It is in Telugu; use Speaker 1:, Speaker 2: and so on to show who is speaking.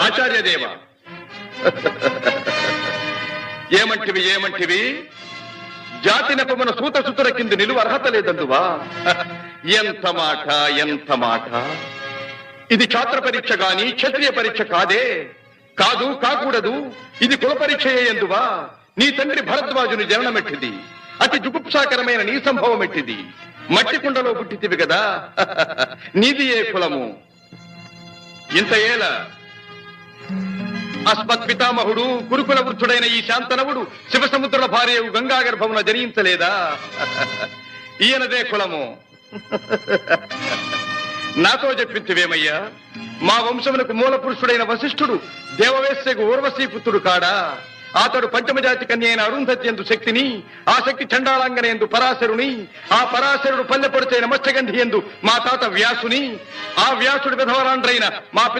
Speaker 1: ఆచార్యదేవ. ఏమంటివి ఏమంటివి? జాతి నెపమున సూత సుతుర కింది నిలువ అర్హత లేదందువా? ఎంత మాట ఎంత మాట? ఇది ఛాత్ర పరీక్ష గాని క్షత్రియ పరీక్ష కాదే. కాదు కాకూడదు. ఇది కుల పరీక్షయే ఎందువా? నీ తండ్రి భరద్వాజుని జననమెట్టిది. అతి జుగుప్సాకరమైన నీ సంభవం ఎట్టిది మట్టి కుండలో పుట్టితివి కదా నీది ఏ కులము? ఇంత ఏల? అస్మత్ పితామహుడు గురుకుల వృద్ధుడైన ఈ శాంతనవుడు శివసముద్రుల భార్య గంగా గర్భమున జనించలేదా? ఈయనదే కులము. నాతో చెప్పించువేమయ్యా మా వంశమునకు మూల పురుషుడైన వశిష్ఠుడు దేవవేశ్యకు ఊర్వశీ పుత్రుడు కాడా? అతడు పంచమజాతి కన్య అయిన అరుంధతి ఎందు శక్తిని ఆ శక్తి చండాలంగన ఎందు పరాశరుని ఆ పరాశరుడు పల్లెపొడిచైన మత్స్యగంధి ఎందు మా తాత వ్యాసుని ఆ వ్యాసుడు విధవరాండ్రైన మా పిత